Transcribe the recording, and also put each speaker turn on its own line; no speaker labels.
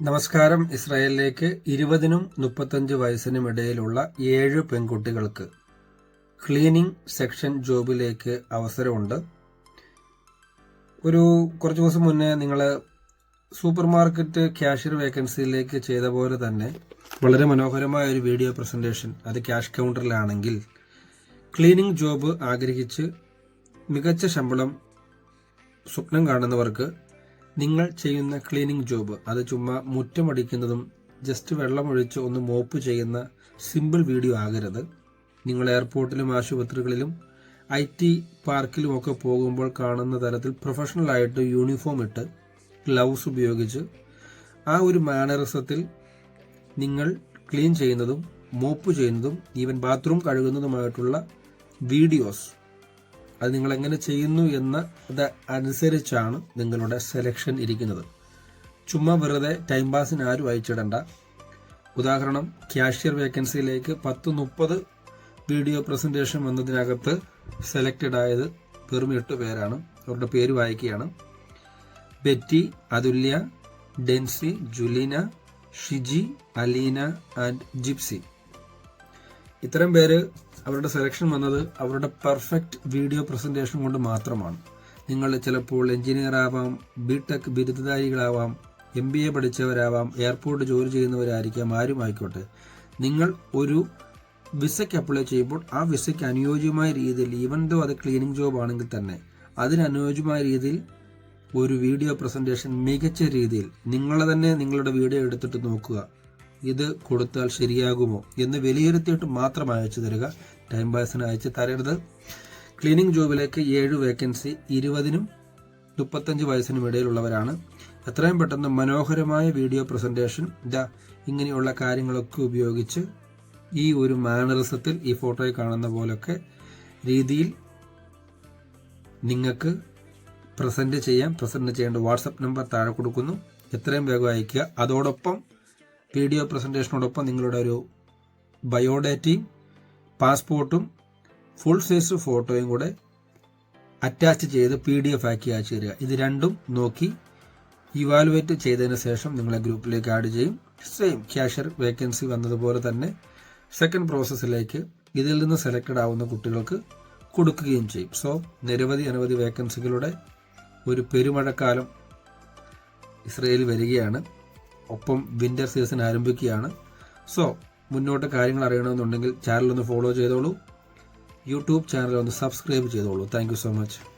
നമസ്കാരം. ഇസ്രായേലിലേക്ക് ഇരുപതിനും മുപ്പത്തഞ്ച് വയസ്സിനും ഇടയിലുള്ള ഏഴ് പെൺകുട്ടികൾക്ക് ക്ലീനിംഗ് സെക്ഷൻ ജോബിലേക്ക് അവസരമുണ്ട്. ഒരു കുറച്ച് ദിവസം മുന്നേ നിങ്ങൾ സൂപ്പർ മാർക്കറ്റ് ക്യാഷ്യർ വേക്കൻസിയിലേക്ക് ചെയ്ത പോലെ തന്നെ വളരെ മനോഹരമായ ഒരു വീഡിയോ പ്രസന്റേഷൻ അത് ക്യാഷ് കൗണ്ടറിലാണെങ്കിൽ ക്ലീനിംഗ് ജോബ് ആഗ്രഹിച്ച് മികച്ച ശമ്പളം സ്വപ്നം കാണുന്നവർക്ക് നിങ്ങൾ ചെയ്യുന്ന ക്ലീനിങ് ജോബ് അത് ചുമ്മാ മുറ്റമടിക്കുന്നതും ജസ്റ്റ് വെള്ളമൊഴിച്ച് ഒന്ന് മോപ്പ് ചെയ്യുന്ന സിമ്പിൾ വീഡിയോ ആകരുത്. നിങ്ങൾ എയർപോർട്ടിലും ആശുപത്രികളിലും ഐ ടി പാർക്കിലും ഒക്കെ പോകുമ്പോൾ കാണുന്ന തരത്തിൽ പ്രൊഫഷണലായിട്ട് യൂണിഫോം ഇട്ട് ഗ്ലൗസ് ഉപയോഗിച്ച് ആ ഒരു മാനറിസത്തിൽ നിങ്ങൾ ക്ലീൻ ചെയ്യുന്നതും മോപ്പ് ചെയ്യുന്നതും ഈവൻ ബാത്റൂം കഴുകുന്നതുമായിട്ടുള്ള വീഡിയോസ് അത് നിങ്ങൾ എങ്ങനെ ചെയ്യുന്നു എന്ന് അത് അനുസരിച്ചാണ് നിങ്ങളുടെ സെലക്ഷൻ ഇരിക്കുന്നത്. ചുമ്മാ വെറുതെ ടൈം പാസിന് ആരും അയച്ചിടണ്ട. ഉദാഹരണം ക്യാഷ്യർ വേക്കൻസിയിലേക്ക് പത്ത് മുപ്പത് വീഡിയോ പ്രസന്റേഷൻ വന്നതിനകത്ത് സെലക്റ്റഡ് ആയത് വെറും എട്ട് പേരാണ്. അവരുടെ പേര് വായിക്കുകയാണ്. Betty Athulya Densy Julina Shiji Aleena and gypsy. ഇത്തരം പേര് അവരുടെ സെലക്ഷൻ വന്നത് അവരുടെ പെർഫെക്റ്റ് വീഡിയോ പ്രസന്റേഷൻ കൊണ്ട് മാത്രമാണ്. നിങ്ങൾ ചിലപ്പോൾ എഞ്ചിനീയർ ആവാം ബി ടെക് ബിരുദധാരികളാവാം എം ബി എ പഠിച്ചവരാവാം എയർപോർട്ട് ജോലി ചെയ്യുന്നവരായിരിക്കാം ആരും ആയിക്കോട്ടെ. നിങ്ങൾ ഒരു വിസയ്ക്ക് അപ്ലൈ ചെയ്യുമ്പോൾ ആ വിസയ്ക്ക് അനുയോജ്യമായ രീതിയിൽ ഈവൻ ദോ അത് ക്ലീനിങ് ജോബ് ആണെങ്കിൽ തന്നെ അതിനനുയോജ്യമായ രീതിയിൽ ഒരു വീഡിയോ പ്രസന്റേഷൻ മികച്ച രീതിയിൽ നിങ്ങളെ തന്നെ നിങ്ങളുടെ വീഡിയോ എടുത്തിട്ട് നോക്കുക. ഇത് കൊടുത്താൽ ശരിയാകുമോ എന്ന് വിലയിരുത്തിയിട്ട് മാത്രം അയച്ചു തരിക. ടൈം പാസിന് അയച്ച് തരരുത്. ക്ലീനിങ് ജോബിലേക്ക് ഏഴ് വേക്കൻസി ഇരുപതിനും മുപ്പത്തഞ്ച് വയസ്സിനും ഇടയിലുള്ളവരാണ്. എത്രയും പെട്ടെന്ന് മനോഹരമായ വീഡിയോ പ്രസന്റേഷൻ ഇതാ ഇങ്ങനെയുള്ള കാര്യങ്ങളൊക്കെ ഉപയോഗിച്ച് ഈ ഒരു മാനറിസത്തിൽ ഈ ഫോട്ടോയിൽ കാണുന്ന പോലൊക്കെ രീതിയിൽ നിങ്ങൾക്ക് പ്രസന്റ് ചെയ്യാം. പ്രസന്റ് ചെയ്യേണ്ട വാട്സപ്പ് നമ്പർ താഴെ കൊടുക്കുന്നു. എത്രയും വേഗം അയയ്ക്കുക. അതോടൊപ്പം വീഡിയോ പ്രസന്റേഷനോടൊപ്പം നിങ്ങളുടെ ഒരു ബയോഡേറ്റയും പാസ്പോർട്ടും ഫുൾ സൈസ് ഫോട്ടോയും കൂടെ അറ്റാച്ച് ചെയ്ത് പി ഡി എഫ് ആക്കി അയച്ചു തരിക. ഇത് രണ്ടും നോക്കി ഇവാലുവേറ്റ് ചെയ്തതിന് ശേഷം നിങ്ങളെ ഗ്രൂപ്പിലേക്ക് ആഡ് ചെയ്യും. സെയിം ക്യാഷ്യർ വേക്കൻസി വന്നതുപോലെ തന്നെ സെക്കൻഡ് പ്രോസസ്സിലേക്ക് ഇതിൽ നിന്ന് സെലക്റ്റഡ് ആവുന്ന കുട്ടികൾക്ക് കൊടുക്കുകയും ചെയ്യും. സോ നിരവധി അനവധി വേക്കൻസികളുടെ ഒരു പെരുമഴക്കാലം ഇസ്രയേലിൽ വരികയാണ്. ഒപ്പം വിന്റർ സീസൺ ആരംഭിക്കുകയാണ്. സോ മുന്നോട്ട് കാര്യങ്ങൾ അറിയണമെന്നുണ്ടെങ്കിൽ ചാനൽ ഒന്ന് ഫോളോ ചെയ്തോളൂ. യൂട്യൂബ് ചാനൽ ഒന്ന് സബ്സ്ക്രൈബ് ചെയ്തോളൂ. Thank so much